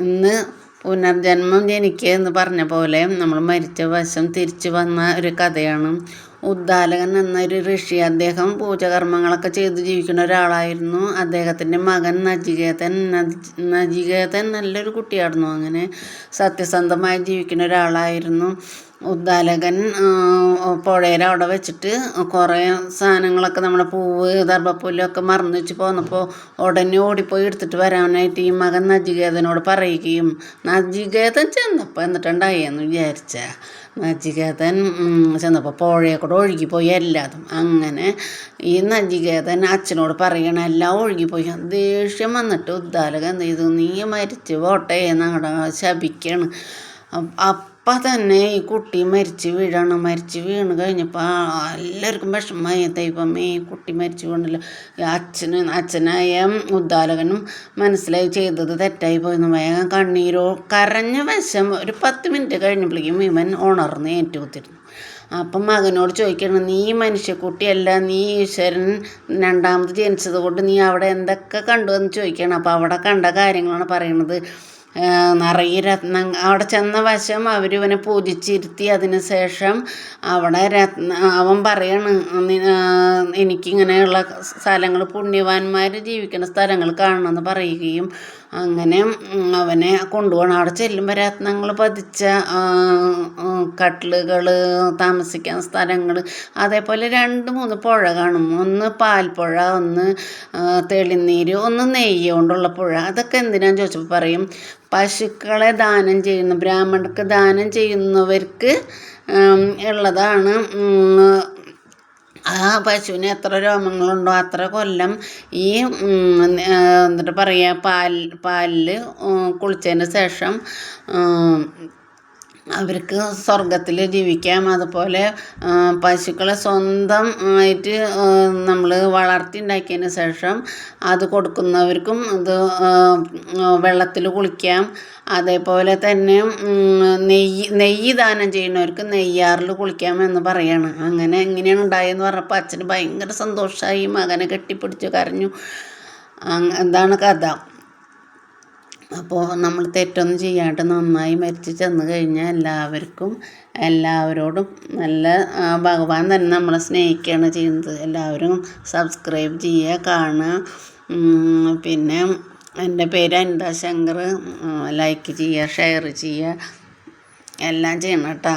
ഇന്ന് പുനർജന്മം ജനിക്കുക എന്ന് പറഞ്ഞ പോലെ നമ്മൾ മരിച്ച വശം തിരിച്ചു വന്ന ഒരു കഥയാണ്. ഉദ്ദാലകൻ എന്നൊരു ഋഷി അദ്ദേഹം പൂജകർമ്മങ്ങളൊക്കെ ചെയ്ത് ജീവിക്കുന്ന ഒരാളായിരുന്നു. അദ്ദേഹത്തിന്റെ മകൻ നജികേതൻ നജികേതൻ നല്ലൊരു കുട്ടിയായിരുന്നു. അങ്ങനെ സത്യസന്ധമായി ജീവിക്കുന്ന ഒരാളായിരുന്നു. ഉദ്ദാലകൻ പുഴയുടെ അവിടെ വെച്ചിട്ട് കുറേ സാധനങ്ങളൊക്കെ നമ്മുടെ പൂവ് ദർഭപ്പുല്ലൊക്കെ മറന്നു വെച്ച് പോന്നപ്പോൾ ഉടനെ ഓടിപ്പോയി എടുത്തിട്ട് വരാനായിട്ട് ഈ മകൻ നജികേതനോട് പറയുകയും നജികേതൻ ചെന്നപ്പോൾ എന്നിട്ടുണ്ടായെന്ന് വിചാരിച്ച. നജികേതൻ ചെന്നപ്പോൾ പുഴയെ കൂടെ ഒഴുകിപ്പോയി എല്ലാതും. അങ്ങനെ ഈ നജികേതൻ അച്ഛനോട് പറയണ എല്ലാം ഒഴുകിപ്പോയി. ദേഷ്യം വന്നിട്ട് ഉദ്ദാലകൻ എന്ത് ചെയ്തു? നീ മരിച്ചു പോട്ടെ എന്നങ്ങടെ ശപിക്കാണ്. അപ്പം തന്നെ ഈ കുട്ടി മരിച്ച് വീഴാണ്. മരിച്ച് വീണ് കഴിഞ്ഞപ്പോൾ എല്ലാവർക്കും വിഷമമായി. ദൈവമേ ഈ കുട്ടി മരിച്ച് വീണല്ലോ. അച്ഛന് അച്ഛനായ ഉദ്ദാലകനും മനസ്സിലായി ചെയ്തത് തെറ്റായി പോയെന്ന് വേഗം കണ്ണീരോ കരഞ്ഞ വശം ഒരു പത്ത് മിനിറ്റ് കഴിഞ്ഞപ്പോഴേക്കും ഇവൻ ഉണർന്ന് ഏറ്റുകുത്തിരുന്നു അപ്പം മകനോട് ചോദിക്കണം നീ മനുഷ്യക്കുട്ടിയല്ല നീ ഈശ്വരൻ രണ്ടാമത് ജനിച്ചത് കൊണ്ട് നീ അവിടെ എന്തൊക്കെ കണ്ടു? എന്ന് ചോദിക്കണം അപ്പോൾ അവിടെ കണ്ട കാര്യങ്ങളാണ് പറയുന്നത്. നിറയെ രത്ന അവിടെ ചെന്ന വശം അവർ ഇവനെ പൂജിച്ചിരുത്തി അതിന് ശേഷം അവിടെ രത്ന അവൻ പറയാണ് എനിക്കിങ്ങനെയുള്ള സ്ഥലങ്ങൾ പുണ്യവാന്മാർ ജീവിക്കുന്ന സ്ഥലങ്ങൾ കാണണമെന്ന് പറയുകയും അങ്ങനെ അവനെ കൊണ്ടുപോകണം. അവിടെ ചെല്ലുമ്പോൾ രത്നങ്ങൾ പതിച്ച കട്ടിലുകൾ താമസിക്കാൻ സ്ഥലങ്ങൾ അതേപോലെ രണ്ട് മൂന്ന് പുഴ കാണും. ഒന്ന് പാൽപ്പുഴ ഒന്ന് തെളിനീര് ഒന്ന് നെയ്യ് കൊണ്ടുള്ള പുഴ. അതൊക്കെ എന്തിനാന്ന് ചോദിച്ചപ്പോൾ പറയും പശുക്കളെ ദാനം ചെയ്യുന്ന. ബ്രാഹ്മണർക്ക് ദാനം ചെയ്യുന്നവർക്ക് ഉള്ളതാണ് ആ പശുവിന് എത്ര രോമങ്ങളുണ്ടോ അത്ര കൊല്ലം ഈ എന്നിട്ട് പറയുക പാൽ പാലിൽ കുളിച്ചതിന് ശേഷം അവർക്ക് സ്വർഗത്തിൽ ജീവിക്കാം. അതുപോലെ പശുക്കളെ സ്വന്തം ആയിട്ട് നമ്മൾ വളർത്തി ഉണ്ടാക്കിയതിന് ശേഷം അത് കൊടുക്കുന്നവർക്കും അത് വെള്ളത്തിൽ കുളിക്കാം. അതേപോലെ തന്നെ നെയ്യ് നെയ്യ് ദാനം ചെയ്യുന്നവർക്ക് നെയ്യാറിൽ കുളിക്കാം എന്ന് പറയാണ്. അങ്ങനെ എങ്ങനെയാണ് ഉണ്ടായതെന്ന് പറഞ്ഞപ്പോൾ അച്ഛന് ഭയങ്കര സന്തോഷമായി മകനെ കെട്ടിപ്പിടിച്ചു കരഞ്ഞു. എന്താണ് കഥ? അപ്പോൾ നമ്മൾ തെറ്റൊന്നും ചെയ്യാണ്ട് നന്നായി മരിച്ച് ചെന്ന് കഴിഞ്ഞാൽ എല്ലാവർക്കും എല്ലാവരോടും നല്ല ഭഗവാൻ തന്നെ നമ്മളെ സ്നേഹിക്കുകയാണ് ചെയ്യുന്നത്. എല്ലാവരും സബ്സ്ക്രൈബ് ചെയ്യുക കാണുക. പിന്നെ എന്റെ പേര് അനിത ശങ്കർ. ലൈക്ക് ചെയ്യുക ഷെയർ ചെയ്യുക. എല്ലാം ചെയ്യണം കേട്ടോ.